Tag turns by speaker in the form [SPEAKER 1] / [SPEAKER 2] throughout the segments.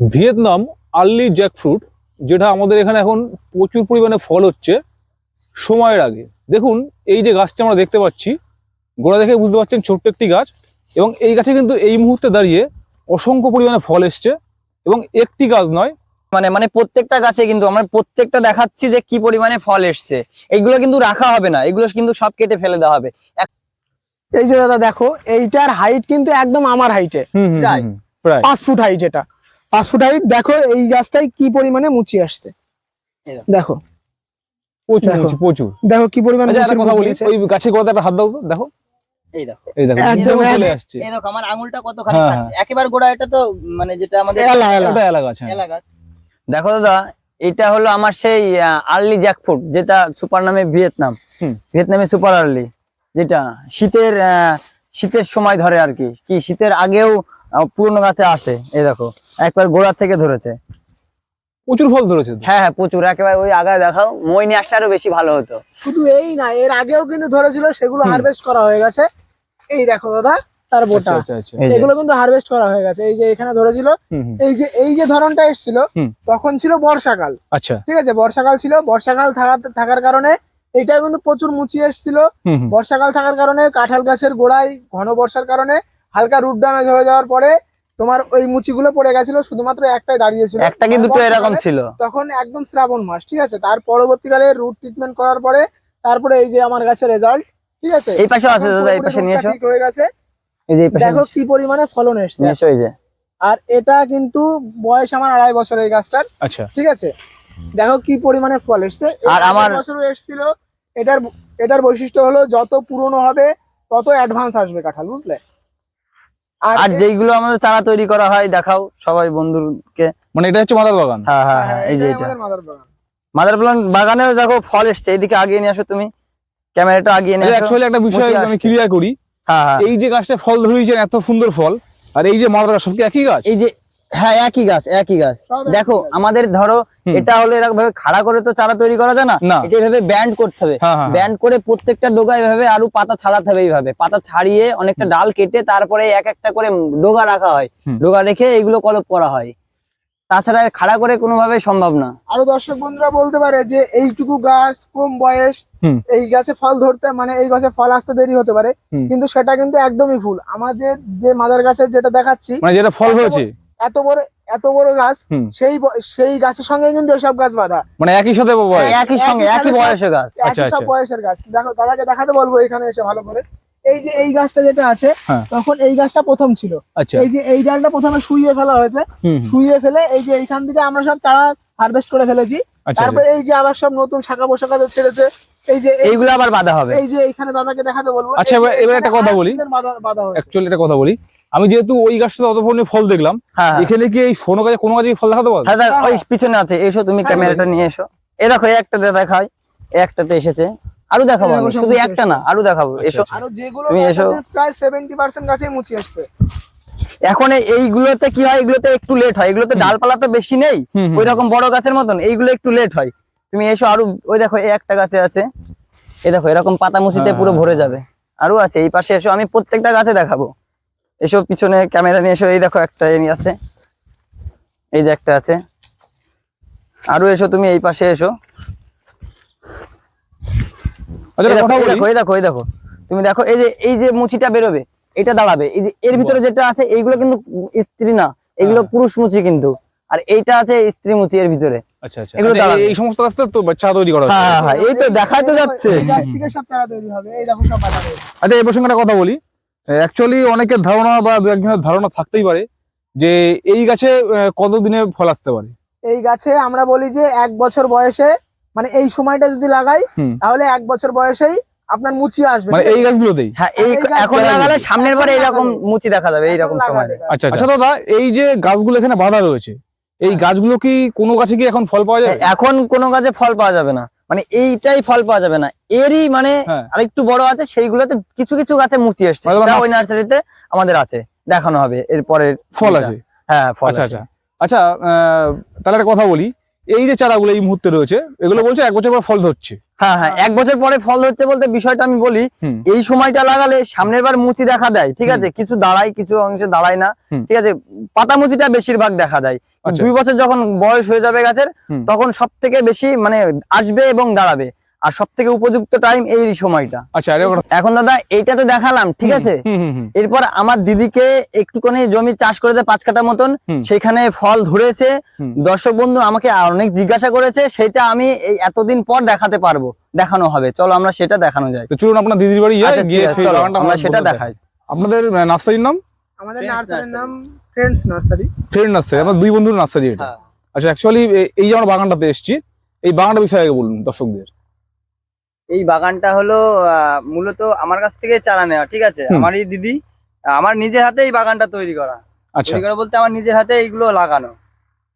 [SPEAKER 1] Vietnam early jackfruit যেটা আমাদের এখানে এখন প্রচুর পরিমাণে ফল হচ্ছে সময়ের আগে। দেখুন এই যে গাছটা আমরা দেখতে পাচ্ছি গোড়া দেখে বুঝতে পারছেন ছোট্ট একটি গাছ এবং এই গাছে কিন্তু এই মুহূর্তে দাঁড়িয়ে অসংখ্য পরিমাণে ফল এসছে এবং একটি গাছ নয়
[SPEAKER 2] মানে মানে প্রত্যেকটা গাছে কিন্তু আমরা প্রত্যেকটা দেখাচ্ছি যে কি পরিমাণে ফল এসছে। এইগুলো কিন্তু রাখা হবে না এগুলো কিন্তু সব কেটে ফেলে দেওয়া হবে।
[SPEAKER 3] এই যে দাদা দেখো এইটার হাইট কিন্তু একদম আমার হাইটে
[SPEAKER 2] প্রায়।
[SPEAKER 3] পাঁচ ফুট হাইট এটা। পাঁচ ফুট হাইট। দেখো এই গাছটাই কি পরিমাণে মুচি আসছে।
[SPEAKER 2] দেখো।
[SPEAKER 3] দেখো।
[SPEAKER 1] প্রচুর
[SPEAKER 3] দেখো।
[SPEAKER 1] মুচি, প্রচুর।
[SPEAKER 3] দেখো কি পরিমাণে
[SPEAKER 1] আচ্ছা কথা বলি ওই গাছের গোড়াতে একটা হাত দাও দেখো।
[SPEAKER 2] এই দেখো।
[SPEAKER 1] এই দেখো
[SPEAKER 3] একদম
[SPEAKER 1] চলে আসছে।
[SPEAKER 2] এই দেখো আমার আঙুলটা কতখানি
[SPEAKER 1] হ্যাঁ,
[SPEAKER 2] আছে একেবারে গোড়া এটা তো মানে যেটা আমাদের
[SPEAKER 3] এলা এলা।
[SPEAKER 1] ওটা এলাকা
[SPEAKER 2] এলা গাছ। দেখো দাদা এটা হলো আমার সেই আর্লি জ্যাকফ্রুট যেটা সুপার নামে ভিয়েতনাম।
[SPEAKER 1] হুম।
[SPEAKER 2] ভিয়েতনামে সুপার আর্লি যেটা শীতের আহ, শীতের সময় ধরে আর কি। কি শীতের আগেও পুরনো গাছে আসে এই দেখো। একবার গোড়া থেকে ধরেছে।
[SPEAKER 1] প্রচুর ফল ধরেছে
[SPEAKER 2] হ্যাঁ হ্যাঁ প্রচুর। একেবারে ওই আগায় দেখাও মই নিয়ে আসলে আরও বেশি ভালো হতো।
[SPEAKER 3] শুধু এই না এর আগেও কিন্তু ধরেছিল সেগুলো হারভেস্ট করা হয়ে গেছে। এই দেখো দাদা তার বোটা।
[SPEAKER 1] আচ্ছা আচ্ছা। আচ্ছা
[SPEAKER 2] যে।
[SPEAKER 3] এগুলো কিন্তু হারভেস্ট করা হয়ে গেছে। এই যে এখানে ধরেছিল এই যে এই যে ধরনটা এসেছিল তখন ছিল বর্ষাকাল।
[SPEAKER 1] আচ্ছা।
[SPEAKER 3] ঠিক আছে বর্ষাকাল ছিল। বর্ষাকাল থাকার থাকার কারণে এটা কিন্তু প্রচুর মুচি এসেছিল। বর্ষাকাল থাকার কারণে কাঁঠাল গাছের গোড়ায় ঘন বর্ষার কারণে হালকা রুট ড্যামেজ হয়ে যাওয়ার পরে তোমার ওই মুচিগুলো পড়ে গেছিল শুধুমাত্র একটাই দাঁড়িয়েছিল।
[SPEAKER 2] একটা কি দুটো এরকম ছিল।
[SPEAKER 3] তখন একদম শ্রাবণ মাস ঠিক আছে? তার পরবর্তীকালে রুট ট্রিটমেন্ট করার পরে তারপরে এই যে আমার গাছের রেজাল্ট ঠিক আছে?
[SPEAKER 2] এই পাশে আছে দাদা এই পাশে নিয়ে এসো।
[SPEAKER 3] ঠিক হয়ে গেছে।
[SPEAKER 2] এই যে এই পাশে
[SPEAKER 3] দেখো কি পরিমাণে ফলন এসছে।
[SPEAKER 2] নিয়ে এসো এই যে।
[SPEAKER 3] আর এটা কিন্তু বয়স আমার আড়াই বছর এই গাছটার
[SPEAKER 1] আচ্ছা।
[SPEAKER 3] ঠিক আছে? দেখো কি পরিমাণে ফল এসছে।
[SPEAKER 2] আর আমার-
[SPEAKER 3] বছরও এসেছিল। এটার এটার বৈশিষ্ট্য হলো যত পুরনো হবে তত অ্যাডভান্স আসবে কাঁঠাল বুঝলে?
[SPEAKER 2] আর
[SPEAKER 3] যেগুলো
[SPEAKER 2] যেইগুলো আমাদের চারা তৈরি করা হয় দেখাও সবাই বন্ধুকে
[SPEAKER 1] মানে এটা হচ্ছে মাদার বাগান?
[SPEAKER 2] হ্যাঁ হ্যাঁ
[SPEAKER 3] হ্যাঁ,
[SPEAKER 2] হ্যাঁ এই যে এটা
[SPEAKER 3] মাদার বাগান।
[SPEAKER 2] বাগানে বাগানেও দেখো ফল এসছে এইদিকে আগিয়ে নিয়ে আসো তুমি। ক্যামেরাটা আগিয়ে নিয়ে আসো।
[SPEAKER 1] অ্যাকচুয়ালি একটা বিষয় আমি। ক্লিয়ার করি।
[SPEAKER 2] হ্যাঁ হ্যাঁ।
[SPEAKER 1] এই যে গাছটা ফল ধরেছে এত সুন্দর ফল আর এই যে মাদার গাছ সব কি একই গাছ?
[SPEAKER 2] এই যে হ্যাঁ একই গাছ একই গাছ। দেখো আমাদের ধরো এটা হলো এরকম ভাবে খাড়া করে তো চারা তৈরি করা যায় না। এটা এভাবে ব্যান্ড করতে হবে।
[SPEAKER 1] হ্যাঁ হ্যাঁ
[SPEAKER 2] ব্যান্ড করে প্রত্যেকটা ডোগা এভাবে আরও পাতা ছাড়াতে হবে এইভাবে। পাতা ছাড়িয়ে অনেকটা ডাল কেটে তারপরে এক একটা করে ডোগা রাখা হয়। ডোগা রেখে এগুলো কলপ করা হয়। তাছাড়া খাড়া করে কোনোভাবে সম্ভব না।
[SPEAKER 3] আরও দর্শক বন্ধুরা বলতে পারে যে এইটুকু গাছ কম বয়স এই গাছে ফল ধরতে মানে এই গাছে ফল আসতে দেরি হতে পারে। কিন্তু সেটা কিন্তু একদমই ভুল। আমাদের যে মাদার গাছের যেটা দেখাচ্ছি
[SPEAKER 1] মানে যেটা ফল হয়েছে।
[SPEAKER 3] এত বড় এত বড় গাছ সেই সেই গাছের সঙ্গে কিন্তু এসব গাছ বাঁধা।
[SPEAKER 1] মানে একই সাথে
[SPEAKER 2] একই সঙ্গে
[SPEAKER 3] একই
[SPEAKER 2] বয়সের গাছ।
[SPEAKER 1] আচ্ছা,
[SPEAKER 3] সব
[SPEAKER 1] আচ্ছা।
[SPEAKER 3] বয়সের গাছ। দেখো দাদাকে দেখাতে বলব এখানে এসে ভালো করে। এই যে এই গাছটা যেটা আছে
[SPEAKER 1] হ্যাঁ।
[SPEAKER 3] তখন এই গাছটা প্রথম ছিল।
[SPEAKER 1] আচ্ছা।
[SPEAKER 3] এই যে এই ডালটা প্রথমে শুইয়ে ফেলা হয়েছে। শুইয়ে ফেলে এই যে এইখান থেকে আমরা সব চারা হারভেস্ট করে ফেলেছি।
[SPEAKER 1] আচ্ছা
[SPEAKER 3] তারপরে এই যে আবার সব নতুন শাখা পোশাকা ছেড়েছে। এই যে
[SPEAKER 2] এইগুলো আবার বাঁধা হবে।
[SPEAKER 3] এই যে এইখানে দাদাকে দেখাতে বলব।
[SPEAKER 1] আচ্ছা, এবার- এবার একটা কথা বলি।
[SPEAKER 3] বাঁধা- বাঁধা হয়েছে।
[SPEAKER 1] অ্যাকচুয়ালি একটা কথা বলি। আমি যেহেতু ওই গাছটাতে অত পরিমাণে ফল দেখলাম
[SPEAKER 2] হ্যাঁ হ্যাঁ।
[SPEAKER 1] এখানে কি এই সোনো গাছে কোনো গাছে ফল দেখাতে পারবে?
[SPEAKER 2] হ্যাঁ ওই পিছনে আছে এসো তুমি
[SPEAKER 3] হ্যাঁ,
[SPEAKER 2] ক্যামেরাটা নিয়ে এসো। এ দেখো এই একটাতে এই একটাতে এসেছে। আরও দেখাবো শুধু একটা না আরও দেখাবো
[SPEAKER 1] আচ্ছা,
[SPEAKER 2] এসো।
[SPEAKER 1] আচ্ছা।
[SPEAKER 3] আরও
[SPEAKER 2] তুমি এসো।
[SPEAKER 3] প্রায় সেভেন্টি পার্সেন্ট গাছেই মুচি আসছে।
[SPEAKER 2] এখন এইগুলোতে কি হয় এগুলোতে একটু লেট হয় এগুলোতে ডালপালা তো বেশি নেই ওই রকম বড় গাছের মতন এইগুলো একটু লেট হয়। তুমি এসো আরও ওই দেখো এই একটা গাছে আছে। এই দেখো এরকম পাতা মুচিতে পুরো
[SPEAKER 1] হ্যাঁ।
[SPEAKER 2] ভরে যাবে। আরও আছে এই পাশে এসো আমি প্রত্যেকটা গাছে দেখাবো। এসো পিছনে ক্যামেরা নিয়ে এসো। এই দেখো একটা এই আছে। এই যে একটা আছে। আরও এসো তুমি এই পাশে এসো।
[SPEAKER 1] আচ্ছা
[SPEAKER 2] দেখো, এই দেখো এই দেখো তুমি দেখো এই যে এই যে মুচিটা বেরোবে এটা দাঁড়াবে। এই যে এর ভিতরে যেটা আছে এইগুলো কিন্তু স্ত্রী না এগুলো
[SPEAKER 1] হ্যাঁ।
[SPEAKER 2] পুরুষ মুচি কিন্তু। আর এইটা আছে স্ত্রী মুচি এর ভিতরে।
[SPEAKER 1] আচ্ছা আচ্ছা।
[SPEAKER 2] এগুলো
[SPEAKER 1] আচ্ছা, এই-
[SPEAKER 2] দাঁড়াবে।
[SPEAKER 1] এই সমস্ত তো চা তৈরি করা
[SPEAKER 2] হ্যাঁ হ্যাঁ এই তো দেখাই তো যাচ্ছে।
[SPEAKER 3] এই গাছ থেকে সব চারা তৈরি হবে। এই দেখো সব
[SPEAKER 1] আচ্ছা এই প্রসঙ্গে একটা কথা বলি। অ্যাকচুয়ালি অনেকের ধারণা বা দু একজনের ধারণা থাকতেই পারে যে এই গাছে কতদিনে ফল আসতে পারে।
[SPEAKER 3] এই গাছে আমরা বলি যে এক বছর বয়সে মানে এই সময়টা যদি লাগাই তাহলে এক বছর বয়সেই আপনার মুচি আসবে।
[SPEAKER 1] মানে এই গাছগুলোতেই?
[SPEAKER 2] হ্যাঁ এই
[SPEAKER 3] এই
[SPEAKER 2] এখন
[SPEAKER 3] লাগালে-
[SPEAKER 2] সামনের বারে এইরকম মুচি দেখা যাবে
[SPEAKER 3] আছে?
[SPEAKER 2] এইরকম সময়।
[SPEAKER 1] আচ্ছা আচ্ছা দাদা এই যে গাছগুলো এখানে বাঁধা রয়েছে এই
[SPEAKER 3] হ্যাঁ।
[SPEAKER 1] গাছগুলো কি কোনো গাছে কি এখন ফল পাওয়া যায়
[SPEAKER 2] এখন কোনো গাছে ফল পাওয়া যাবে না। মানে এইটাই ফল পাওয়া যাবে না। এরই মানে
[SPEAKER 1] হ্যাঁ।
[SPEAKER 2] আরেকটু বড় আছে সেইগুলোতে কিছু কিছু গাছে মুচি এসছে সেটা
[SPEAKER 1] মাস-
[SPEAKER 2] ওই নার্সারিতে আমাদের আছে দেখানো হবে। এরপরে
[SPEAKER 1] ফল আছে?
[SPEAKER 2] হ্যাঁ ফল
[SPEAKER 1] আচ্ছা আচ্ছা। আচ্ছা আহ, তাহলে একটা কথা বলি। এই যে চারাগুলো এই মুহূর্তে রয়েছে এগুলো বলছে এক বছর পর ফল ধরছে।
[SPEAKER 2] হ্যাঁ হ্যাঁ এক বছর পরে ফল ধরছে বলতে বিষয়টা আমি বলি এই সময়টা লাগালে সামনের বার মুচি দেখা দেয় ঠিক আছে? কিছু দাঁড়ায় কিছু অংশে দাঁড়ায় না ঠিক আছে? পাতা মুচিটা বেশিরভাগ দেখা দেয়।
[SPEAKER 1] আচ্ছা।
[SPEAKER 2] দুই বছর যখন বয়স হয়ে যাবে গাছের তখন সব থেকে বেশি মানে আসবে এবং দাঁড়াবে। আর সব থেকে উপযুক্ত টাইম এই সময়টা।
[SPEAKER 1] আচ্ছা
[SPEAKER 2] এখন দাদা এইটা তো দেখালাম ঠিক আছে? এরপর আমার দিদিকে একটুখানি জমি চাষ করেছে পাঁচ কাটা মতন সেখানে ফল ধরেছে। দর্শক বন্ধু আমাকে অনেক জিজ্ঞাসা করেছে সেটা আমি এই এতদিন পর দেখাতে পারব দেখানো হবে। চলো আমরা সেটা দেখানো যায়
[SPEAKER 1] তো চলুন আপনার দিদির বাড়ি
[SPEAKER 2] আচ্ছা, চলো,
[SPEAKER 1] বাগানটা
[SPEAKER 2] আমরা সেটা দেখাই।
[SPEAKER 1] আপনাদের নার্সারির নাম?
[SPEAKER 3] আমাদের নার্সারির নাম ফ্রেন্ডস নার্সারি
[SPEAKER 1] ফ্রেন্ড নার্সারি আমার দুই বন্ধুর নার্সারি এটা।
[SPEAKER 2] হ্যাঁ।
[SPEAKER 1] আচ্ছা অ্যাকচুয়ালি এই যে আমরা বাগানটাতে এসেছি এই বাগানটা বিষয়ে আগে বলুন দর্শকদের।
[SPEAKER 2] এই বাগানটা হলো আহ, মূলত আমার কাছ থেকে চারা নেওয়া ঠিক আছে। আমার এই দিদি আমার নিজের হাতে এই বাগানটা তৈরি করা।
[SPEAKER 1] আচ্ছা।
[SPEAKER 2] তৈরি করা বলতে আমার নিজের হাতে এইগুলো লাগানো।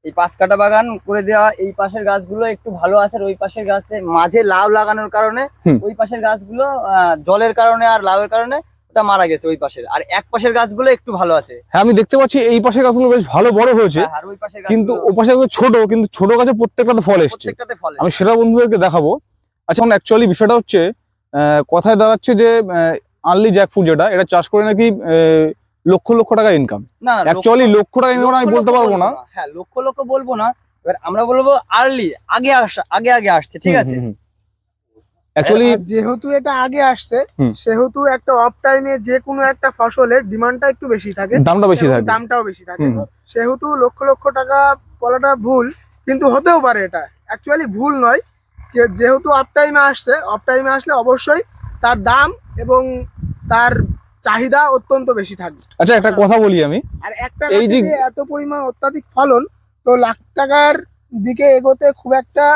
[SPEAKER 2] এই পাঁচ কাটা বাগান করে দেওয়া এই পাশের গাছগুলো একটু ভালো আছে আর ওই পাশের গাছে মাঝে লাউ লাগানোর কারণে ওই পাশের গাছগুলো আহ, জলের কারণে আর লাউয়ের কারণে ওটা মারা গেছে ওই পাশের। আর এক পাশের গাছগুলো একটু ভালো আছে।
[SPEAKER 1] হ্যাঁ আমি দেখতে পাচ্ছি এই পাশের গাছগুলো বেশ ভালো বড় হয়েছে
[SPEAKER 2] আর ওই পাশের
[SPEAKER 1] কিন্তু ও পাশে ছোট কিন্তু ছোট গাছে প্রত্যেকটাতে ফল এসছে।
[SPEAKER 2] প্রত্যেকটাতে ফলে
[SPEAKER 1] আমি সেটা বন্ধুদেরকে দেখাবো। আচ্ছা এখন অ্যাকচুয়ালি বিষয়টা হচ্ছে আহ, কথায় দাঁড়াচ্ছে যে আর্লি জ্যাকফুড যেটা এটা চাষ করে নাকি আহ, লক্ষ লক্ষ টাকা ইনকাম
[SPEAKER 2] না না,
[SPEAKER 1] অ্যাকচুয়ালি লক্ষ টাকা ইনকাম আমি বলতে পারব না।
[SPEAKER 2] হ্যাঁ লক্ষ লক্ষ বলব না। এবার আমরা বলব আর্লি আগে আসা আগে আগে আসছে ঠিক আছে?
[SPEAKER 1] অ্যাকচুয়ালি
[SPEAKER 3] যেহেতু এটা আগে আসছে সেহেতু একটা অফ টাইমে যে কোনো একটা ফসলের ডিমান্ডটা একটু বেশি থাকে।
[SPEAKER 1] দামটা বেশি থাকে
[SPEAKER 3] দামটাও বেশি থাকে। সেহেতু লক্ষ লক্ষ টাকা বলাটা ভুল কিন্তু হতেও পারে এটা। অ্যাকচুয়ালি ভুল নয়। যেহেতু অফ টাইমে আসছে অফ টাইমে আসলে অবশ্যই তার দাম এবং তার চাহিদা অত্যন্ত বেশি থাকবে।
[SPEAKER 1] আচ্ছা একটা কথা বলি আমি।
[SPEAKER 3] আর একটা
[SPEAKER 1] এই যে
[SPEAKER 3] এত পরিমাণ অত্যাধিক ফলন তো লাখ টাকার দিকে এগোতে খুব একটা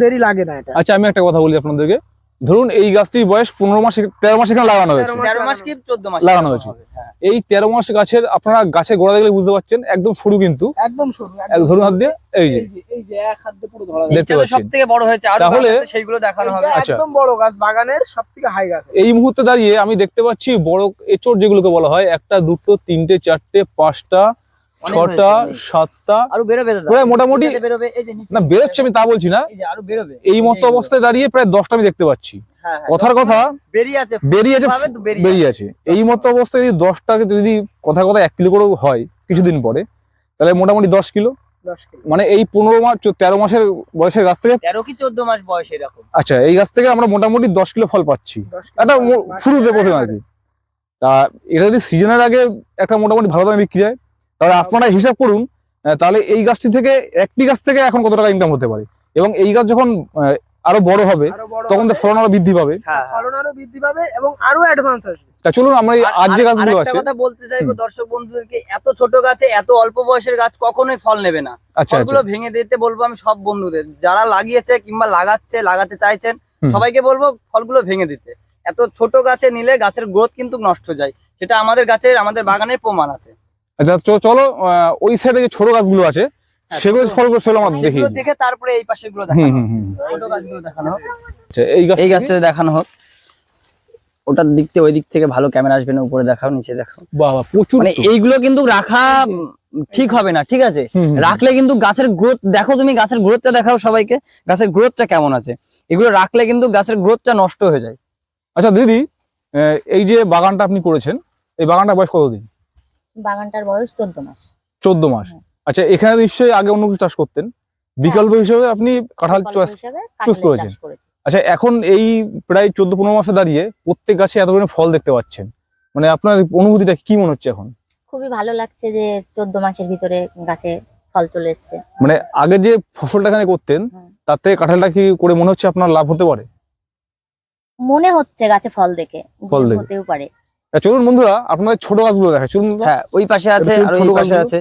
[SPEAKER 3] দেরি লাগে না এটা।
[SPEAKER 1] আচ্ছা আমি একটা কথা বলি আপনাদেরকে। ধরুন এই গাছটির বয়স পনেরো মাস তেরো মাস এখানে লাগানো হয়েছে
[SPEAKER 3] তেরো মাস
[SPEAKER 2] কি চোদ্দ মাস
[SPEAKER 1] লাগানো হয়েছে।
[SPEAKER 2] হ্যাঁ।
[SPEAKER 1] এই তেরো মাস গাছের আপনারা গাছের গোড়া দেখলে বুঝতে পারছেন একদম সরু কিন্তু
[SPEAKER 3] একদম সরু
[SPEAKER 1] ধরুন হাত দিয়ে এই যে
[SPEAKER 3] এই যে এক হাত দিয়ে পুরো ধরা
[SPEAKER 1] দেখতে পাচ্ছেন।
[SPEAKER 2] সব বড় হয়েছে আর
[SPEAKER 1] তাহলে-
[SPEAKER 2] সেইগুলো দেখানো হবে
[SPEAKER 1] আচ্ছা।
[SPEAKER 3] একদম বড় গাছ বাগানের সব হাই গাছ
[SPEAKER 1] এই মুহূর্তে দাঁড়িয়ে আমি দেখতে পাচ্ছি বড় এচোর যেগুলোকে বলা হয় একটা দুটো তিনটে চারটে পাঁচটা ছটা সাতটা
[SPEAKER 2] আরও বেরোবে
[SPEAKER 1] প্রায় মোটামুটি- না বেরোচ্ছে আমি তা বলছি না।
[SPEAKER 2] এই
[SPEAKER 1] মতো অবস্থায় দাঁড়িয়ে প্রায় দশটা আমি দেখতে পাচ্ছি।
[SPEAKER 2] হ্যাঁ, হ্যাঁ,
[SPEAKER 1] কথার কথা বেরিয়েছে
[SPEAKER 2] বেরিয়ে
[SPEAKER 1] বেরিয়ে আছে। এই মতো অবস্থায় যদি দশটাকে যদি কথা কথা এক কিলো করে হয় কিছুদিন পরে তাহলে মোটামুটি দশ কিলো। মানে এই পনেরো মাস তেরো মাসের বয়সের গাছ থেকে
[SPEAKER 2] তেরো কি চোদ্দ মাস বয়স এরকম।
[SPEAKER 1] আচ্ছা এই গাছ থেকে আমরা মোটামুটি দশ কিলো ফল পাচ্ছি। একটা শুরুতে প্রথমে আর কি। তা এটা যদি সিজনের আগে একটা মোটামুটি ভালো দামে বিক্রি হয় তাহলে আপনারা হিসাব করুন আহ, তাহলে এই গাছটি থেকে একটি গাছ থেকে এখন কত টাকা ইনকাম হতে পারে? এবং এই গাছ যখন আহ, আরও বড় হবে তখন তো ফলন আরও বৃদ্ধি পাবে।
[SPEAKER 2] হ্যাঁ হ্যাঁ।
[SPEAKER 3] ফলন আরও বৃদ্ধি পাবে এবং আরও অ্যাডভান্স আসবে।
[SPEAKER 1] তা চলুন আমরা
[SPEAKER 2] আর-
[SPEAKER 1] আজ যে গাছগুলো আছে
[SPEAKER 2] কথা বলতে চাইব দর্শক বন্ধুদেরকে এত ছোট গাছে এত অল্প বয়সের গাছ কখনোই ফল নেবে না।
[SPEAKER 1] আচ্ছা
[SPEAKER 2] ফলগুলো
[SPEAKER 1] আচ্ছা
[SPEAKER 2] ভেঙে দিতে বলব আমি সব বন্ধুদের। যারা লাগিয়েছে কিংবা লাগাচ্ছে লাগাতে চাইছেন সবাইকে বলব ফলগুলো ভেঙে দিতে। এত ছোট গাছে নিলে গাছের গ্রোথ কিন্তু নষ্ট যায়। সেটা আমাদের গাছের আমাদের বাগানের প্রমাণ আছে।
[SPEAKER 1] আচ্ছা চলো ওই সাইডে যে ছোট গাছগুলো আছে
[SPEAKER 2] হ্যাঁ,
[SPEAKER 1] সেগুলো ফলগুলো সেগুলো আমরা দেখি
[SPEAKER 2] দেখে তারপরে এই
[SPEAKER 1] পাশেরগুলো
[SPEAKER 2] দেখানো। ছোট গাছগুলো দেখানো হোক।
[SPEAKER 1] আচ্ছা, এই গাছ
[SPEAKER 2] এই গাছটা দেখানো হোক। ওটার দিক থেকে ওই দিক থেকে ভালো ক্যামেরা আসবে না উপরে দেখাও নিচে দেখাও।
[SPEAKER 1] বাবা প্রচুর
[SPEAKER 2] মানে এইগুলো কিন্তু রাখা ঠিক হবে না ঠিক আছে। রাখলে কিন্তু গাছের গ্রোথ দেখো তুমি গাছের গ্রোথটা দেখাও সবাইকে গাছের গ্রোথটা কেমন আছে? এগুলো রাখলে কিন্তু গাছের গ্রোথটা নষ্ট হয়ে যায়।
[SPEAKER 1] আচ্ছা দিদি এই যে বাগানটা আপনি করেছেন এই বাগানটা বয়স কতদিন
[SPEAKER 4] বাগানটার বয়স চোদ্দ মাস।
[SPEAKER 1] চোদ্দ মাস। আচ্ছা এখানে নিশ্চয়ই আগে অন্য কিছু চাষ করতেন। বিকল্প হিসেবে আপনি কাঁঠাল choose
[SPEAKER 4] কাঁঠালের
[SPEAKER 1] করেছেন। আচ্ছা এখন এই প্রায় চোদ্দ পনেরো মাসে দাঁড়িয়ে প্রত্যেক গাছে এত পরিমাণে ফল দেখতে পাচ্ছেন। মানে আপনার অনুভূতিটা কি মনে হচ্ছে এখন?
[SPEAKER 4] খুবই ভালো লাগছে যে চোদ্দ মাসের ভিতরে গাছে ফল চলে এসছে।
[SPEAKER 1] মানে আগে যে ফসলটা এখানে করতেন তাতে কাঁঠালটা কি করে মনে হচ্ছে আপনার লাভ হতে পারে?
[SPEAKER 4] মনে হচ্ছে গাছে ফল দেখে
[SPEAKER 1] ফল দেখে।
[SPEAKER 4] হতেও পারে।
[SPEAKER 1] চলুন বন্ধুরা আপনাদের ছোট গাছগুলো দেখা চলুন
[SPEAKER 2] হ্যাঁ ওই পাশে আছে আর
[SPEAKER 1] ছোট
[SPEAKER 2] ওই পাশে আছে।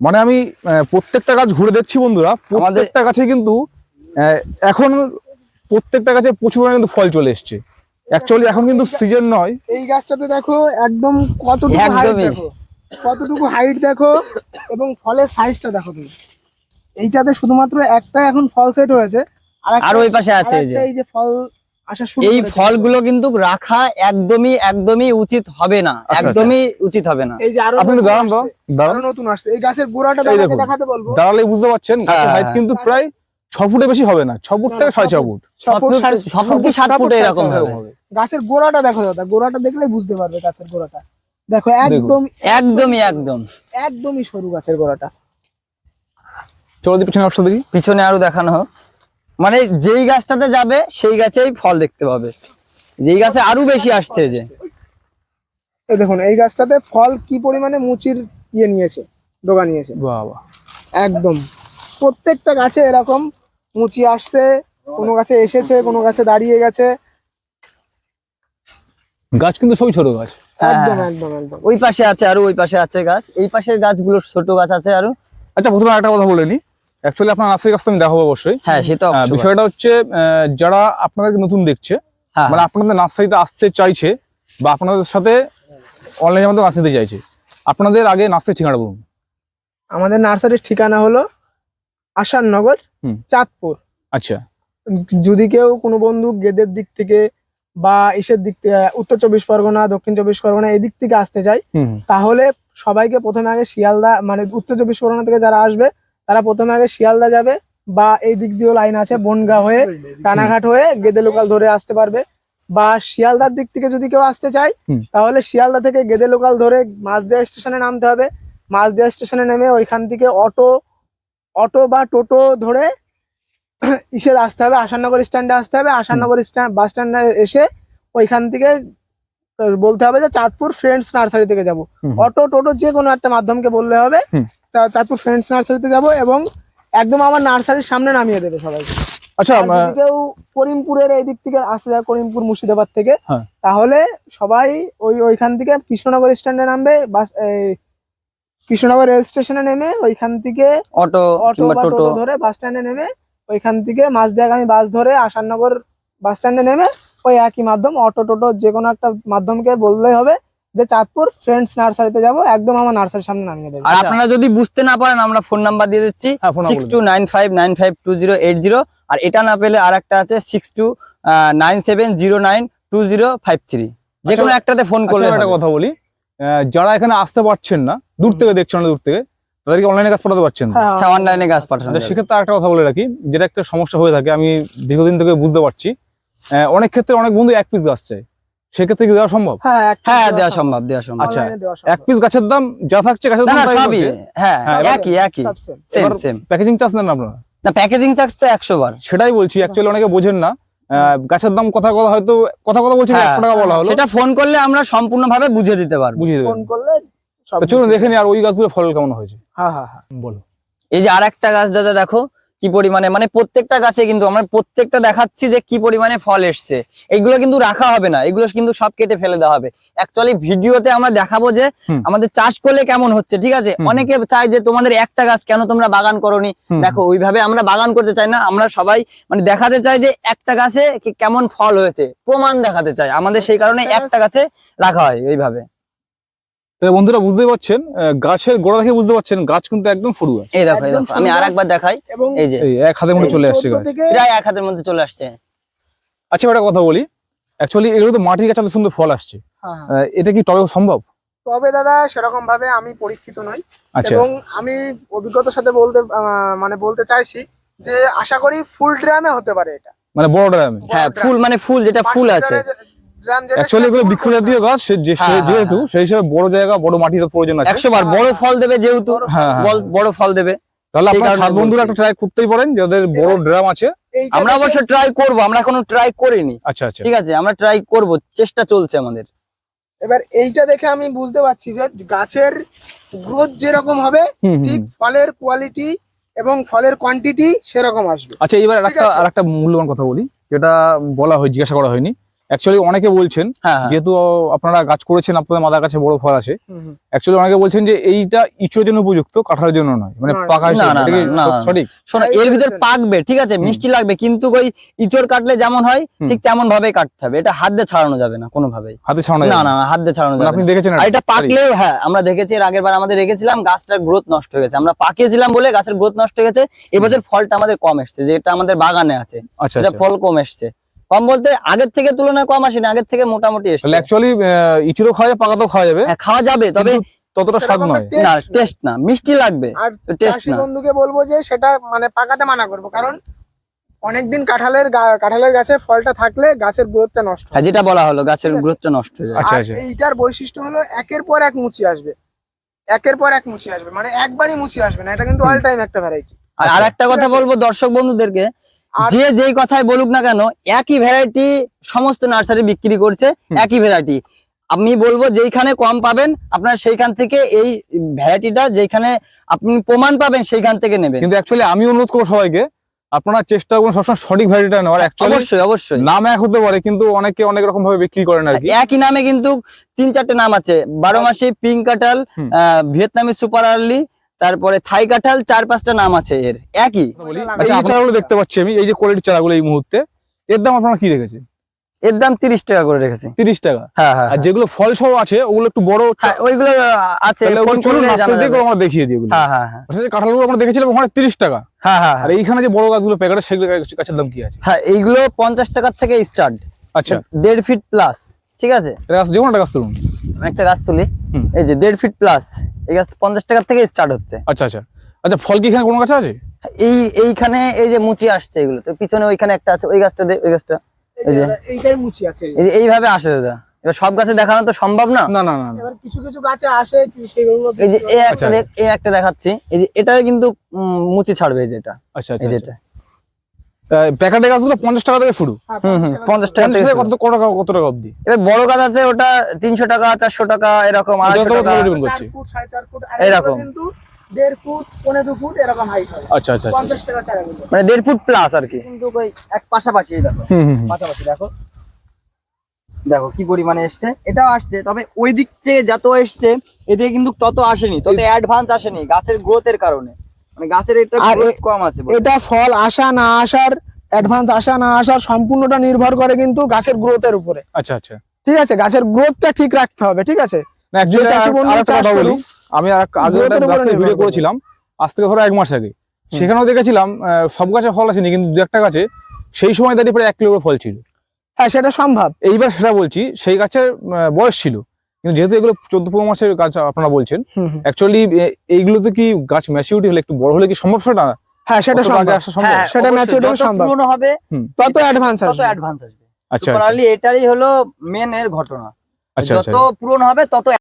[SPEAKER 1] মানে আমি আহ, প্রত্যেকটা গাছ ঘুরে দেখছি বন্ধুরা প্রত্যেকটা গাছে কিন্তু এখন প্রত্যেকটা গাছে প্রচুর কিন্তু ফল চলে এসছে। অ্যাকচুয়ালি এখন কিন্তু সিজন নয়।
[SPEAKER 3] এই গাছটাতে দেখো একদম কতটুকু হাইট দেখো কতটুকু হাইট দেখো এবং ফলের সাইজটা দেখো তুমি। এইটাতে শুধুমাত্র একটা এখন ফল সেট হয়েছে। আর
[SPEAKER 2] আর ওই পাশে আছে যে।
[SPEAKER 3] এই যে ফল আসা শুরু
[SPEAKER 2] এই ফলগুলো কিন্তু রাখা একদমই একদমই উচিত হবে না।
[SPEAKER 1] আচ্ছা।
[SPEAKER 2] একদমই উচিত হবে না।
[SPEAKER 3] এই যে আরও
[SPEAKER 1] আপনি দাঁড়ান তো দাঁড়ান।
[SPEAKER 3] নতুন আসছে। এই গাছের গোড়াটা। দেখাতে বলব।
[SPEAKER 1] দাঁড়ালে বুঝতে পারছেন?
[SPEAKER 2] হ্যাঁ,
[SPEAKER 1] হাইট
[SPEAKER 2] হ্যাঁ।
[SPEAKER 1] কিন্তু প্রায় ছ ফুটের বেশি হবে না। ছ ফুট থেকে সাড়ে ছ ফুট
[SPEAKER 3] ছ ফুট
[SPEAKER 2] ফুট কি সাত
[SPEAKER 3] ফুট
[SPEAKER 2] এরকম হবে।
[SPEAKER 3] গাছের গোড়াটা দেখো দাদা গোড়াটা দেখলে বুঝতে পারবে গাছের গোড়াটা। দেখো একদম
[SPEAKER 2] একদমই একদম।
[SPEAKER 3] একদমই সরু গাছের গোড়াটা।
[SPEAKER 1] চলো দি পিছনে অবস্থা দেখি।
[SPEAKER 2] পিছনে আরও দেখানো হোক। মানে যেই গাছটাতে যাবে সেই গাছেই ফল দেখতে পাবে। যেই গাছে আরও বেশি আসছে যে।
[SPEAKER 3] দেখুন এই গাছটাতে ফল কি পরিমাণে মুচির ইয়ে নিয়েছে ডোগা নিয়েছে?
[SPEAKER 1] বাবা।
[SPEAKER 3] একদম। প্রত্যেকটা গাছে এরকম মুচি আসছে কোনো গাছে এসেছে কোনো গাছে দাঁড়িয়ে গেছে।
[SPEAKER 1] গাছ কিন্তু সবই ছোট গাছ।
[SPEAKER 2] হ্যাঁ,
[SPEAKER 3] একদম
[SPEAKER 2] হ্যাঁ।
[SPEAKER 3] একদম একদম।
[SPEAKER 2] ওই পাশে আছে আরও ওই পাশে আছে গাছ। এই পাশের গাছগুলো ছোট গাছ আছে আরও।
[SPEAKER 1] আচ্ছা প্রথমে একটা কথা বলে নি। অ্যাকচুয়ালি আপনার নার্সারি গাছ তো আমি দেখাবো অবশ্যই।
[SPEAKER 2] হ্যাঁ সেটা
[SPEAKER 1] বিষয়টা হচ্ছে আহ, যারা আপনাদেরকে নতুন দেখছে
[SPEAKER 2] হ্যাঁ,
[SPEAKER 1] মানে আপনাদের নার্সারিতে আসতে চাইছে বা আপনাদের সাথে অনলাইনের মধ্যে গাছ নিতে চাইছে আপনাদের আগে নার্সারি ঠিকানা বলুন।
[SPEAKER 3] আমাদের নার্সারির ঠিকানা হলো আসাননগর
[SPEAKER 1] হুম।
[SPEAKER 3] চাঁদপুর।
[SPEAKER 1] আচ্ছা।
[SPEAKER 3] যদি কেউ কোনো বন্ধু গেদের দিক থেকে বা ইসের দিক থেকে উত্তর চব্বিশ পরগনা দক্ষিণ চব্বিশ পরগনা এই দিক থেকে আসতে
[SPEAKER 1] হুম।
[SPEAKER 3] তাহলে সবাইকে প্রথমে আগে শিয়ালদা মানে উত্তর চব্বিশ পরগনা থেকে যারা আসবে তারা প্রথমে আগে শিয়ালদা যাবে বা এই দিক দিয়েও লাইন আছে বনগা হয়ে রানাঘাট হয়ে গেদে লোকাল ধরে আসতে পারবে। বা শিয়ালদার দিক থেকে যদি কেউ আসতে চায় তাহলে শিয়ালদা থেকে গেদে লোকাল ধরে মাঝদিয়া স্টেশনে নামতে হবে। মাঝদিয়া স্টেশনে নেমে ওইখান থেকে অটো অটো বা টোটো ধরে ইসে আসতে হবে আসাননগর স্ট্যান্ডে আসতে হবে। আসাননগর স্ট্যান্ড বাস স্ট্যান্ডে এসে ওইখান থেকে বলতে হবে যে চাঁদপুর ফ্রেন্ডস নার্সারি থেকে যাব। অটো টোটো যে কোনো একটা মাধ্যমকে বললে হবে। চাঁদপুর ফ্রেন্ডস নার্সারিতে যাব এবং একদম আমার নার্সারির সামনে নামিয়ে দেবে সবাইকে।
[SPEAKER 1] আচ্ছা
[SPEAKER 3] কেউ করিমপুরের এই দিক থেকে আসতে যায় করিমপুর মুর্শিদাবাদ থেকে
[SPEAKER 1] হ্যাঁ।
[SPEAKER 3] তাহলে সবাই ওই ওইখান থেকে কৃষ্ণনগর স্ট্যান্ডে নামবে বাস এই কৃষ্ণনগর রেল স্টেশনে নেমে ওইখান থেকে
[SPEAKER 2] অটো
[SPEAKER 3] অটো বা
[SPEAKER 2] টোটো।
[SPEAKER 3] ধরে বাস স্ট্যান্ডে নেমে ওইখান থেকে মাঝদিয়াগামী বাস ধরে আসাননগর বাস স্ট্যান্ডে নেমে ওই একই মাধ্যম অটো টোটো যে কোনো একটা মাধ্যমকে বললেই হবে। যে চাঁদপুর ফ্রেন্ডস নার্সারিতে যাব একদম আমার নার্সারির সামনে নামিয়ে দেবে।
[SPEAKER 2] আর আপনারা যদি বুঝতে না পারেন আমরা ফোন নাম্বার দিয়ে দিচ্ছি
[SPEAKER 1] হ্যাঁ,
[SPEAKER 2] six two nine five nine five two zero eight zero আর এটা না পেলে আর একটা আছে six two nine seven zero nine two zero five three যে কোনো
[SPEAKER 1] আচ্ছা,
[SPEAKER 2] একটাতে ফোন
[SPEAKER 1] আচ্ছা,
[SPEAKER 2] করলে
[SPEAKER 1] আমি একটা কথা বলি। আহ, যারা এখানে আসতে পারছেন না দূর থেকে দেখছেন না দূর থেকে তাদেরকে অনলাইনে কাজ পাঠাতে পারছেন না।
[SPEAKER 3] হ্যাঁ
[SPEAKER 2] হ্যাঁ অনলাইনে গাছ পাঠানো
[SPEAKER 1] আচ্ছা সেক্ষেত্রে একটা কথা বলে রাখি যেটা একটা সমস্যা হয়ে থাকে আমি দীর্ঘদিন থেকে বুঝতে পারছি। আহ, অনেক ক্ষেত্রে অনেক বন্ধু এক পিস গাছ চায়। সেক্ষেত্রে কি দেওয়া সম্ভব?
[SPEAKER 3] হ্যাঁ
[SPEAKER 2] হ্যাঁ দেওয়া সম্ভব। দেওয়া সম্ভব।
[SPEAKER 1] আচ্ছা। এক পিস গাছের দাম যা থাকছে গাছের দাম
[SPEAKER 2] সবই। হ্যাঁ
[SPEAKER 1] হ্যাঁ,
[SPEAKER 2] একই একই। সেম সেম
[SPEAKER 1] প্যাকেজিং চার্জ নেন আপনারা?
[SPEAKER 2] না প্যাকেজিং চার্জ তো একশো বার।
[SPEAKER 1] সেটাই বলছি অ্যাকচুয়ালি অনেকে বোঝেন না। আহ, গাছের দাম কথা কথা হয়তো কথা কথা বলছি
[SPEAKER 2] হ্যাঁ,
[SPEAKER 1] একশো টাকা বলা হলো।
[SPEAKER 2] সেটা ফোন করলে আমরা সম্পূর্ণভাবে বুঝিয়ে দিতে পারব।
[SPEAKER 1] দেবেন।
[SPEAKER 3] ফোন করলে
[SPEAKER 1] চলুন দেখে নি আর ওই গাছগুলো ফল কেমন হয়েছে।
[SPEAKER 3] হ্যাঁ হ্যাঁ হ্যাঁ।
[SPEAKER 1] বলো
[SPEAKER 2] এই যে আর একটা গাছ দাদা দেখো। কি পরিমাণে মানে প্রত্যেকটা গাছে কিন্তু আমরা প্রত্যেকটা দেখাচ্ছি যে কি পরিমাণে ফল এসছে। এইগুলো কিন্তু রাখা হবে না এগুলো কিন্তু সব কেটে ফেলে দেওয়া হবে। অ্যাকচুয়ালি ভিডিওতে আমরা দেখাবো যে আমাদের চাষ করলে কেমন হচ্ছে ঠিক আছে? অনেকে চায় যে তোমাদের একটা গাছ কেন তোমরা বাগান করনি। দেখো ওইভাবে আমরা বাগান করতে চাই না আমরা সবাই মানে দেখাতে চাই যে একটা গাছে কেমন ফল হয়েছে প্রমাণ দেখাতে চাই। আমাদের সেই কারণে একটা গাছে রাখা হয় এইভাবে।
[SPEAKER 1] তো বন্ধুরা বুঝতে পারছেন আহ, গাছের গোড়া দেখে বুঝতে পারছেন গাছ কিন্তু একদম ফুরু গাছ।
[SPEAKER 2] এই দেখো আমি
[SPEAKER 3] সবুজ
[SPEAKER 2] আর একবার দেখাই
[SPEAKER 3] এবং
[SPEAKER 2] এই যে
[SPEAKER 1] এক হাতের মধ্যে চলে আসছে গাছ।
[SPEAKER 2] প্রায় এক হাতের মধ্যে চলে আসছে।
[SPEAKER 1] আচ্ছা একটা কথা বলি। অ্যাকচুয়ালি এগুলো তো মাটির গাছে এত সুন্দর ফল আসছে।
[SPEAKER 3] হ্যাঁ, হ্যাঁ।
[SPEAKER 1] আহ, এটা কি টবে সম্ভব?
[SPEAKER 3] তবে দাদা সেরকম ভাবে আমি পরীক্ষিত নই।
[SPEAKER 1] আচ্ছা।
[SPEAKER 3] এবং আমি অভিজ্ঞতার সাথে বলতে আহ, মানে বলতে চাইছি যে আশা করি ফুল ড্রামে হতে পারে এটা।
[SPEAKER 1] মানে বড় ড্রামে?
[SPEAKER 2] হ্যাঁ ফুল মানে ফুল যেটা ফুল আছে।
[SPEAKER 1] অ্যাকচুয়ালি এগুলো বৃক্ষ জাতীয় গাছ
[SPEAKER 2] হ্যাঁ, হ্যাঁ,
[SPEAKER 1] যেহেতু সেই হিসাবে বড় জায়গা বড় মাটির প্রয়োজন আছে।
[SPEAKER 2] একশো বার বড় ফল দেবে যেহেতু
[SPEAKER 3] বড় ফল
[SPEAKER 1] হ্যাঁ, হ্যাঁ।
[SPEAKER 2] বল- বড় ফল দেবে
[SPEAKER 1] তাহলে আপনার বন্ধুরা একটা ট্রাই করতেই পারেন যাদের বড় ড্রাম আছে।
[SPEAKER 2] আমরা অবশ্য ট্রাই করব আমরা এখনও ট্রাই করিনি।
[SPEAKER 1] আচ্ছা আচ্ছা।
[SPEAKER 2] ঠিক আছে আমরা ট্রাই করব চেষ্টা চলছে আমাদের।
[SPEAKER 3] এবার এইটা দেখে আমি বুঝতে পারছি যে গাছের গ্রোথ যেরকম হবে ঠিক ফলের কোয়ালিটি এবং ফলের কোয়ান্টিটি সেরকম আসবে।
[SPEAKER 1] আচ্ছা এবার একটা
[SPEAKER 3] আছে।
[SPEAKER 1] আর একটা মূল্যবান কথা বলি যেটা বলা হয় জিজ্ঞাসা করা হয়নি। অ্যাকচুয়ালি অনেকে বলছেন
[SPEAKER 2] হ্যাঁ হ্যাঁ।
[SPEAKER 1] যেহেতু আপনারা গাছ করেছেন আপনাদের মাদার কাছে বড় ফল আছে। অ্যাকচুয়ালি অনেকে বলছেন যে এইটা ইচুর জন্য উপযুক্ত কাঁঠালের জন্য নয়। মানে
[SPEAKER 3] না,
[SPEAKER 1] পাকা। সঠিক?
[SPEAKER 2] শোনো এর ভিতর পাকবে ঠিক আছে? মিষ্টি লাগবে কিন্তু ওই ইচড় কাটলে যেমন হয় ঠিক তেমন ভাবেই কাটতে হবে। এটা হাত দিয়ে ছাড়ানো যাবে না কোনোভাবেই।
[SPEAKER 1] হাতে ছাড়ানো
[SPEAKER 2] না
[SPEAKER 1] যাবে
[SPEAKER 2] না না হাত দিয়ে ছাড়ানো
[SPEAKER 1] মানে
[SPEAKER 2] যাবে
[SPEAKER 1] আপনি দেখেছেন
[SPEAKER 2] আর এটা পাকলেও হ্যাঁ আমরা দেখেছি এর আগের বার আমাদের রেখেছিলাম গাছটার গ্রোথ নষ্ট হয়ে গেছে। আমরা পাকিয়েছিলাম বলে গাছের গ্রোথ নষ্ট হয়ে গেছে। এবছর ফলটা আমাদের কম এসছে যেটা আমাদের বাগানে আছে।
[SPEAKER 1] আচ্ছা
[SPEAKER 2] সেটা
[SPEAKER 1] আচ্ছা।
[SPEAKER 2] ফল কম এসছে। কম বলতে আগের থেকে তুলনায় কম আসেনি আগের থেকে মোটামুটি এসছে।
[SPEAKER 1] অ্যাকচুয়ালি ইচুরো খাওয়া যায় পাকাতেও খাওয়া যাবে।
[SPEAKER 2] হ্যাঁ, খাওয়া যাবে তবে
[SPEAKER 1] ততটা স্বাদ নয়।
[SPEAKER 2] না। টেস্ট না মিষ্টি লাগবে
[SPEAKER 3] আর
[SPEAKER 2] টেস্ট না।
[SPEAKER 3] বন্ধুকে বলব যে সেটা মানে পাকাতে মানা করব কারণ অনেকদিন কাঁঠালের গা- কাঁঠালের গাছে ফলটা থাকলে গাছের গ্রোথটা নষ্ট হয়।
[SPEAKER 2] হ্যাঁ যেটা বলা হলো গাছের গ্রোথটা নষ্ট হয়ে যায়।
[SPEAKER 1] আচ্ছা, আচ্ছা।
[SPEAKER 3] এইটার বৈশিষ্ট্য হলো একের পর এক মুচি আসবে। একের পর এক মুচি আসবে মানে একবারই মুচি আসবে না এটা কিন্তু অল টাইম একটা ভ্যারাইটি
[SPEAKER 2] আর আরেকটা কথা বলব দর্শক বন্ধুদেরকে যে যেই কথাই বলুক না কেন একই ভ্যারাইটি সমস্ত নার্সারি বিক্রি করছে একই ভ্যারাইটি আমি বলব যেইখানে কম পাবেন আপনার সেইখান থেকে এই ভ্যারাইটিটা যেখানে আপনি প্রমাণ পাবেন সেইখান থেকে নেবেন।
[SPEAKER 1] কিন্তু অ্যাকচুয়ালি আমি অনুরোধ করব সবাইকে আপনারা চেষ্টা করুন সবসময় সঠিক ভ্যারাইটিটা নেওয়ার। অ্যাকচুয়ালি
[SPEAKER 2] অবশ্যই অবশ্যই।
[SPEAKER 1] নাম এক হতে পারে কিন্তু অনেকে অনেক রকম ভাবে বিক্রি করেন আর কি।
[SPEAKER 2] একই নামে কিন্তু তিন চারটে নাম আছে। বারো মাসি পিঙ্ক কাটাল ভিয়েতনামি সুপার আর্লি তারপরে থাই কাঁঠাল চার পাঁচটা নাম আছে এর। একই?
[SPEAKER 1] আচ্ছা এই চারাগুলো দেখতে পাচ্ছি আমি। এই যে কোয়ালিটির চারাগুলো এই মুহূর্তে এর দাম আপনারা কি রেখেছেন?
[SPEAKER 2] এর দাম তিরিশ টাকা করে রেখেছি।
[SPEAKER 1] তিরিশ টাকা?
[SPEAKER 2] হ্যাঁ হ্যাঁ
[SPEAKER 1] আর যেগুলো ফল সহ আছে ওগুলো একটু বড়
[SPEAKER 2] হ্যাঁ, ওইগুলো আছে।
[SPEAKER 1] আমরা দেখিয়ে দিই
[SPEAKER 2] হ্যাঁ হ্যাঁ হ্যাঁ।
[SPEAKER 1] আচ্ছা কাঁঠালগুলো আমরা দেখেছিলাম ওখানে তিরিশ টাকা।
[SPEAKER 2] হ্যাঁ হ্যাঁ।
[SPEAKER 1] আর এইখানে যে বড় গাছগুলো প্যাকেটে সেগুলো গাছের দাম কি আছে?
[SPEAKER 2] হ্যাঁ এইগুলো পঞ্চাশ টাকার থেকে স্টার্ট।
[SPEAKER 1] আচ্ছা।
[SPEAKER 2] দেড় ফিট প্লাস। ঠিক আছে?
[SPEAKER 1] গাছ যে কোনো একটা গাছ তুলুন।
[SPEAKER 2] একটা গাছ তুলি।
[SPEAKER 1] হুম।
[SPEAKER 2] এই যে দেড় ফিট প্লাস এই গাছ পঞ্চাশ টাকার থেকে স্টার্ট হচ্ছে।
[SPEAKER 1] আচ্ছা আচ্ছা। আচ্ছা ফল কি এখানে কোনো গাছ আছে?
[SPEAKER 2] এই এইখানে এই যে মুচি আসছে এগুলো। তো পিছনে ওইখানে একটা আছে ওই গাছটা দে- ওই গাছটা। এই যে।
[SPEAKER 3] এইটাই মুচি আছে।
[SPEAKER 2] এই যে এইভাবে আসে দাদা। এবার সব গাছে দেখানো তো সম্ভব না?
[SPEAKER 1] না না না।
[SPEAKER 3] এবার কিছু কিছু গাছে আসে কি সেগুলো
[SPEAKER 2] এই যে এই
[SPEAKER 1] আচ্ছা।
[SPEAKER 2] একটা এই একটা দেখাচ্ছি। এই যে এটা কিন্তু মুচি ছাড়বে এই যেটা
[SPEAKER 1] আচ্ছা
[SPEAKER 2] এই
[SPEAKER 1] আচ্ছা।
[SPEAKER 2] যেটা
[SPEAKER 1] প্যাকেটে গাছগুলো পঞ্চাশ টাকা থেকে শুরু।
[SPEAKER 3] হ্যাঁ,
[SPEAKER 2] হুম হুম। পঞ্চাশ টাকা থেকে
[SPEAKER 1] কত কত টাকা কত টাকা অবধি?
[SPEAKER 2] এবার বড় গাছ আছে ওটা তিনশো টাকা চারশো টাকা এরকম আড়াইশো টাকা। এরকম।
[SPEAKER 3] দেড় ফুট পনেরো দু ফুট এরকম হাইট হবে।
[SPEAKER 1] আচ্ছা আচ্ছা আচ্ছা
[SPEAKER 3] পঞ্চাশ টাকা চারাগুলো
[SPEAKER 2] মানে দেড় ফুট প্লাস আর কি। কিন্তু ওই এক পাশাপাশি দেখো। পাশাপাশি দেখো। দেখো কি পরিমাণে এসছে। এটাও আসছে তবে ওই দিক থেকে যত এসছে এদিকে কিন্তু তত আসেনি তত অ্যাডভান্স আসেনি গাছের গ্রোথের কারণে। মানে গাছের এটা কম আছে
[SPEAKER 3] এটা ফল আসা না আসার অ্যাডভান্স আসা না আসার সম্পূর্ণটা নির্ভর করে কিন্তু গাছের গ্রোথের উপরে।
[SPEAKER 1] আচ্ছা আচ্ছা।
[SPEAKER 3] ঠিক আছে? গাছের গ্রোথটা ঠিক রাখতে হবে ঠিক আছে?
[SPEAKER 1] আমি আগে ভিডিও করেছিলাম আজ থেকে ধরো এক মাস আগে। সেখানেও দেখেছিলাম আহ, সব গাছে ফল আসেনি কিন্তু দু একটা গাছে সেই সময় দাঁড়িয়ে প্রায় এক কিলো ফল ছিল।
[SPEAKER 3] হ্যাঁ সেটা সম্ভব।
[SPEAKER 1] এইবার সেটা বলছি সেই গাছের আহ, বয়স ছিল। কিন্তু যেহেতু এগুলো চোদ্দ পনেরো মাসের গাছ আপনারা বলছেন
[SPEAKER 3] অ্যাকচুয়ালি এইগুলো
[SPEAKER 1] অ্যাকচুয়ালি এইগুলোতে কি গাছ ম্যাচিউরিটি হলে একটু বড় হলে কি সম্ভব সেটা?
[SPEAKER 3] হ্যাঁ সেটা সম্ভব।
[SPEAKER 1] সম্ভব?
[SPEAKER 2] হ্যাঁ,
[SPEAKER 3] সেটা
[SPEAKER 2] ম্যাচিউরিটি
[SPEAKER 3] সম্ভব।
[SPEAKER 2] পুরনো হবে
[SPEAKER 3] তত অ্যাডভান্স
[SPEAKER 2] তত অ্যাডভান্স আসবে।
[SPEAKER 1] আচ্ছা আচ্ছা।
[SPEAKER 2] এটারই হলো মেন এর ঘটনা।
[SPEAKER 1] আচ্ছা আচ্ছা।
[SPEAKER 2] যত পুরনো হবে তত